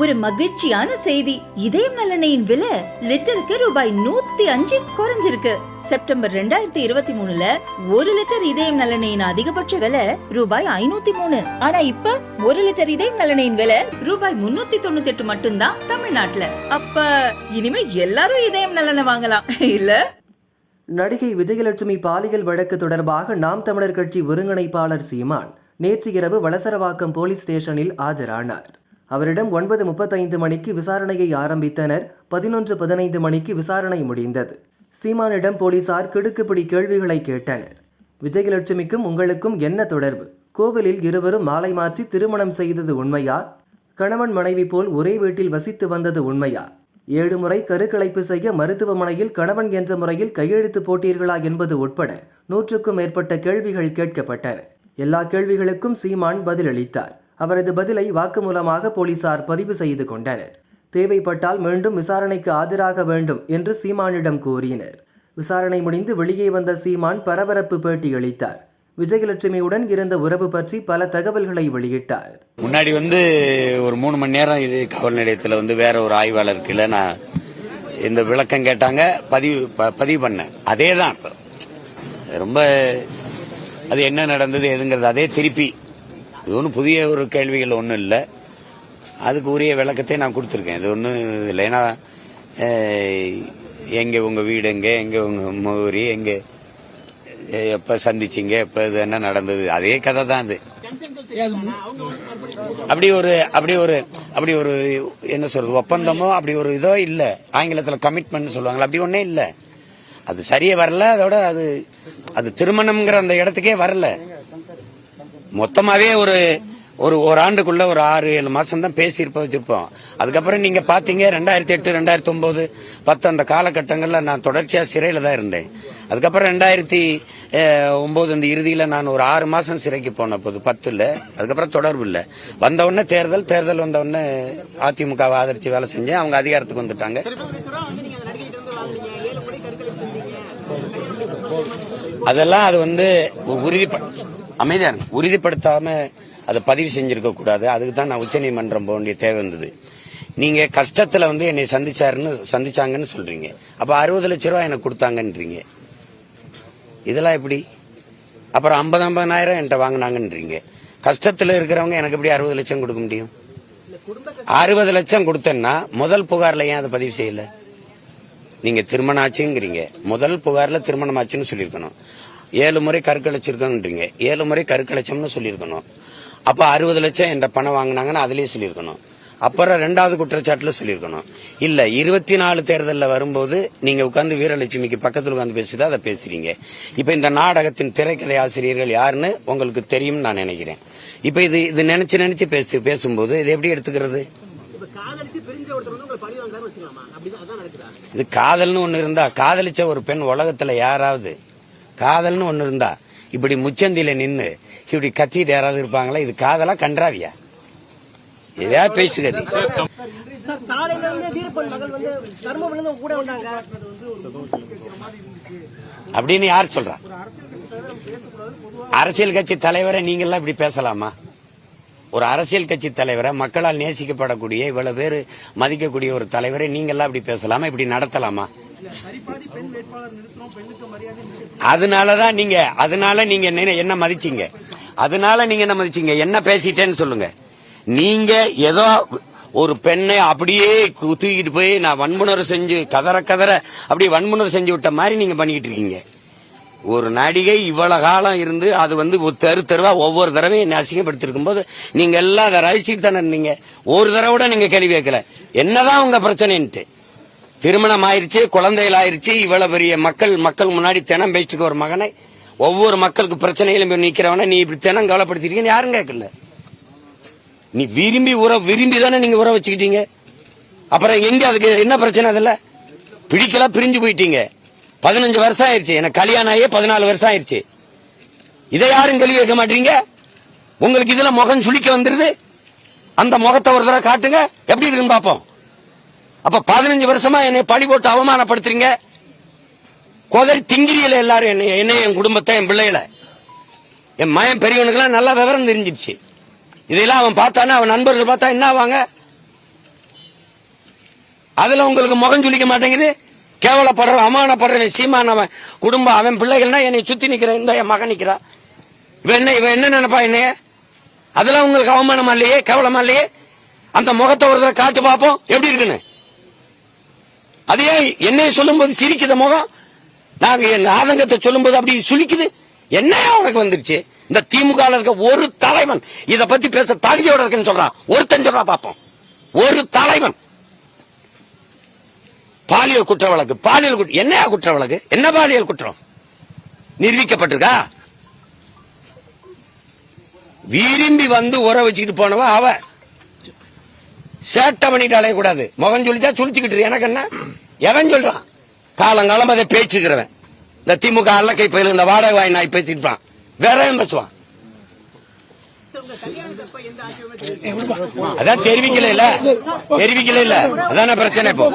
ஒரு மகிழ்ச்சியான செய்தி. இதயம் நலனையின் விலை லிட்டருக்கு ரூபாய் நூத்தி அஞ்சு குறைஞ்சிருக்கு. செப்டம்பர் ரெண்டாயிரத்தி இருபத்தி மூணுல ஒரு லிட்டர் இதயம் நலனையின் அதிகபட்ச விலை ரூபாய் ஐநூத்தி மூணு. ஆனா இப்ப ஒரு லிட்டர் இதயம் நலனையின் விலை ரூபாய் முன்னூத்தி தொண்ணூத்தி எட்டு மட்டும்தான் தமிழ்நாட்டுல. அப்ப இனிமே எல்லாரும் இதயம் நலனை வாங்கலாம். இல்ல? நடிகை விஜயலட்சுமி பாலியல் வழக்கு தொடர்பாக நாம் தமிழர் கட்சி ஒருங்கிணைப்பாளர் சீமான் நேற்று இரவு வளசரவாக்கம் போலீஸ் ஸ்டேஷனில் ஆஜரானார். அவரிடம் ஒன்பது முப்பத்தைந்து மணிக்கு விசாரணையை ஆரம்பித்தனர். பதினொன்று பதினைந்து மணிக்கு விசாரணை முடிந்தது. சீமானிடம் போலீசார் கிடுக்குப்பிடி கேள்விகளை கேட்டனர். விஜயலட்சுமிக்கும் உங்களுக்கும் என்ன தொடர்பு? கோவிலில் இருவரும் மாலை மாற்றி திருமணம் செய்தது உண்மையா? கணவன் மனைவி போல் ஒரே வீட்டில் வசித்து வந்தது உண்மையா? ஏழு முறை கருக்கலைப்பு செய்ய மருத்துவமனையில் கணவன் என்ற முறையில் கையெழுத்து போட்டீர்களா என்பது உட்பட நூற்றுக்கும் மேற்பட்ட கேள்விகள் கேட்கப்பட்டன. எல்லா கேள்விகளுக்கும் சீமான் பதிலளித்தார். அவரது பதிலை வாக்குமூலமாக போலீசார் பதிவு செய்து கொண்டனர். தேவைப்பட்டால் மீண்டும் விசாரணைக்கு ஆஜராக வேண்டும் என்று சீமானிடம் கூறினர் விசாரணை முடிந்து வெளியே வந்த சீமான் பரபரப்பு பேட்டியளித்தார் விஜயலட்சுமியுடன் இருந்த உறவு பற்றி பல தகவல்களை வெளியிட்டார். முன்னாடி வந்து ஒரு மூணு மணி நேரம் இது காவல் நிலையத்தில் வந்து வேற ஒரு ஆய்வாளர் கீழே நான் இந்த விளக்கம் கேட்டாங்க பதிவு ப- பதிவு பண்ணேன். அதே தான் இப்போ. ரொம்ப அது என்ன நடந்தது எதுங்கிறது அதே திருப்பி இது ஒன்றும் புதிய ஒரு கேள்விகள் ஒன்றும் இல்லை. அதுக்கு உரிய விளக்கத்தை நான் கொடுத்துருக்கேன். இது ஒன்றும் இல்லை ஏன்னா எங்கே உங்கள் வீடு எங்கே? எங்கே உங்கள் முகவரி? எங்கே எப்போ சந்திச்சிங்க? எப்போ இது என்ன நடந்தது? அதே கதை தான் அது அப்படி ஒரு அப்படி ஒரு அப்படி ஒரு என்ன சொல்றது ஒப்பந்தமோ அப்படி ஒரு இதோ இல்லை. ஆங்கிலத்தில் கமிட்மெண்ட் சொல்லுவாங்களா அப்படி ஒன்றே இல்லை. அது சரியே வரல அதோட அது அது திருமணம்ங்கிற அந்த இடத்துக்கே வரல. மொத்தமாவே ஒரு ஒரு ஒரு ஆண்டுக்குள்ள ஒரு ஆறு ஏழு மாசம் தான் பேசியிருப்போம் வச்சிருப்போம். அதுக்கப்புறம் நீங்க பாத்தீங்க ரெண்டாயிரத்தி எட்டு ரெண்டாயிரத்தி ஒன்பது பத்து அந்த காலகட்டங்கள்ல நான் தொடர்ச்சியா சிறையில தான் இருந்தேன். அதுக்கப்புறம் ரெண்டாயிரத்தி ஒன்பது அந்த இறுதியில நான் ஒரு ஆறு மாசம் சிறைக்கு போன போது பத்துல அதுக்கப்புறம் தொடர்பு இல்ல. வந்த உடனே தேர்தல் தேர்தல் வந்த உடனே அதிமுகவை ஆதரிச்சு வேலை செஞ்சேன் அவங்க அதிகாரத்துக்கு வந்துட்டாங்க. அதெல்லாம் அது வந்து உறுதி அமைதியா இருங்க. உறுதிப்படுத்தாம அதை பதிவு செஞ்சிருக்க கூடாது. அதுக்கு தான் நான் உச்சநீதிமன்றம் போக வேண்டிய தேவை இருந்தது. நீங்க கஷ்டத்துல வந்து என்னை சந்திச்சாருன்னு சந்திச்சாங்கன்னு சொல்றீங்க. அப்ப அறுபது லட்ச ரூபாய் எனக்கு கொடுத்தாங்கன்றீங்க. இதெல்லாம் எப்படி? அப்புறம் ஐம்பது ஐம்பதாயிரம் என்கிட்ட வாங்கினாங்கன்றீங்க. கஷ்டத்துல இருக்கிறவங்க எனக்கு எப்படி அறுபது லட்சம் கொடுக்க முடியும்? அறுபது லட்சம் கொடுத்தேன்னா முதல் புகார்ல ஏன் அதை பதிவு செய்யல? நீங்க திருமணம் ஆச்சுங்கிறீங்க. முதல் புகார்ல திருமணம் ஆச்சுன்னு சொல்லியிருக்கணும். ஏழு முறை கருக்கலைச்சிருக்கோன்றீங்க ஏழு முறை கருக்கலைச்சம்னு சொல்லியிருக்கணும். அப்ப அறுபது லட்சம் என்ற பணம் வாங்கினாங்கன்னு அதுலயே சொல்லியிருக்கணும். அப்புறம் ரெண்டாவது குற்றச்சாட்டுல சொல்லியிருக்கணும். இல்ல இருபத்தி நாலு தேர்தல்ல வரும்போது நீங்க உட்கார்ந்து வீரலட்சுமிக்கு பக்கத்துல உட்கார்ந்து பேசிதான் அதை பேசுறீங்க. இப்ப இந்த நாடகத்தின் திரைக்கதை ஆசிரியர்கள் யாருன்னு உங்களுக்கு தெரியும் நான் நினைக்கிறேன். இப்ப இது இது நினைச்சு நினைச்சு பேசு பேசும்போது இது எப்படி எடுத்துக்கிறது? இது காதல்னு ஒண்ணு இருந்தா காதலிச்ச ஒரு பெண் உலகத்துல யாராவது காதல்னு ஒண்ணு இருந்தா இப்படி முச்சந்தில நின்னு இப்படி கத்திட்டு யாராவது இருப்பாங்களா? இது காதலா கன்றாவியா? எதையாவது பேசுகிறது சார் காலையில இருந்து வீரப்பன் மகள் வந்து தர்மபுரியில இருந்து உங்க கூட வந்தாங்க. அப்படின்னு யார் சொல்றா? அரசியல் கட்சி தலைவரை நீங்க எல்லாம் இப்படி பேசலாமா? ஒரு அரசியல் கட்சி தலைவரை மக்களால் நேசிக்கப்படக்கூடிய இவ்வளவு பேர் மதிக்கக்கூடிய ஒரு தலைவரை நீங்க எல்லாம் இப்படி பேசலாமா? இப்படி நடத்தலாமா? அதனாலதான் நீங்க அதனால நீங்க என்ன- மதிச்சீங்க? அதனால நீங்க என்ன மதிச்சீங்க? என்ன பேசிட்டேன்னு சொல்லுங்க. நீங்க ஏதோ ஒரு பெண்ணை அப்படியே தூக்கிட்டு போய் நான் வன்புணர்வு செஞ்சு கதற கதற அப்படி வன்புணர்வு செஞ்சு விட்ட மாதிரி நீங்க பண்ணிக்கிட்டு இருக்கீங்க. ஒரு நடிகை இவ்வளவு காலம் இருந்து அது வந்து தெரு தெருவா ஒவ்வொரு தடவையும் அசிங்கப்படுத்திருக்கும் போது நீங்க எல்லாம் அதை ரசிச்சுட்டு தானே இருந்தீங்க. ஒரு தடவை கூட நீங்க கேள்வி கேட்கல. என்னதான் உங்க பிரச்சனைன்ட்டு. திருமணம் ஆயிருச்சு குழந்தைகள் ஆயிருச்சு இவ்வளவு பெரிய மக்கள் மக்கள் முன்னாடி தினம் பேச்சுக்கு ஒரு மகனை ஒவ்வொரு மக்களுக்கு பிரச்சனையிலும் போய் நிக்கிறவன நீ இப்படி தினம் கவலைப்படுத்திருக்கீங்க யாரும் கேட்கல. நீ விரும்பி உற விரும்பி தானே நீங்க உற வச்சுக்கிட்டீங்க? அப்புறம் எங்க அதுக்கு என்ன பிரச்சனை அதுல? பிடிக்கல பிரிஞ்சு போயிட்டீங்க. பதினஞ்சு வருஷம் ஆயிடுச்சு எனக்கு கல்யாணம் ஆகியே பதினாலு வருஷம் ஆயிடுச்சு இதை யாரும் கேள்வி கேட்க மாட்டீங்க? உங்களுக்கு இதுல முகம் சுளிக்க வந்துருது? அந்த முகத்தை ஒரு தடவை காட்டுங்க. எப்படி இருக்குன்னு பாப்போம் அப்ப பதினஞ்சு வருஷமா என்னை பழி போட்டு அவமானப்படுத்துறீங்க? கோதரி திங்கிரியில எல்லாரும் என்னை என்னை என் குடும்பத்தை என் பிள்ளைகள. என் மயம் பெரியவனுக்கெல்லாம் நல்லா விவரம் தெரிஞ்சிருச்சு இதெல்லாம் அவன் பார்த்தானா அவன் நண்பர்கள் பார்த்தா என்ன ஆவாங்க? அதுல உங்களுக்கு முகம் சொல்லிக்க மாட்டேங்குது? கேவலப்படுற அவமானப்படுறவன் சீமான் அவன் குடும்பம் அவன் பிள்ளைகள்னா என்னை சுத்தி நிக்கிற இந்த என் மகன் நிக்கிறா. இவன் என்ன இவன் என்ன நினைப்பா என்னைய? அதெல்லாம் உங்களுக்கு அவமானமா இல்லையே கேவலமா இல்லையே? அந்த முகத்தை ஒரு தடவை காட்டு பார்ப்போம். எப்படி இருக்குன்னு? அதே என்னைய சொல்லும்போது சிரிக்குது முகம்? நாங்க எங்க ஆதங்கத்தை சொல்லும்போது அப்படி சுழிக்குது என்னையா உனக்கு வந்துருச்சு? இந்த திமுக இருக்க ஒரு தலைவன் இத பத்தி பேச தகுதியோட இருக்குன்னு சொல்றான். ஒருத்தன் சொல்றா பாப்போம் ஒரு தலைவன். பாலியல் குற்ற வழக்கு பாலியல் குற்ற என்னையா குற்ற வழக்கு என்ன பாலியல் குற்றம்? நிரூபிக்கப்பட்டிருக்கா? விரும்பி வந்து உற வச்சுக்கிட்டு போனவ அவ. சேட்டை பண்ணிட்டு அலையக்கூடாது. முகம் சொல்லிச்சா சுழிச்சுக்கிட்டு எனக்கு என்ன? எவன் சொல்றான்? காலங்காலம் அதை பேச்சுக்கிறவன். இந்த திமுக அல்லக்கை பயில இந்த வாடகை வாய் நாய் பேசிட்டு வேற பேசுவான்? அதான் தெரிவிக்கல இல்ல. தெரிவிக்கல இல்ல. அதான பிரச்சனை இப்போ.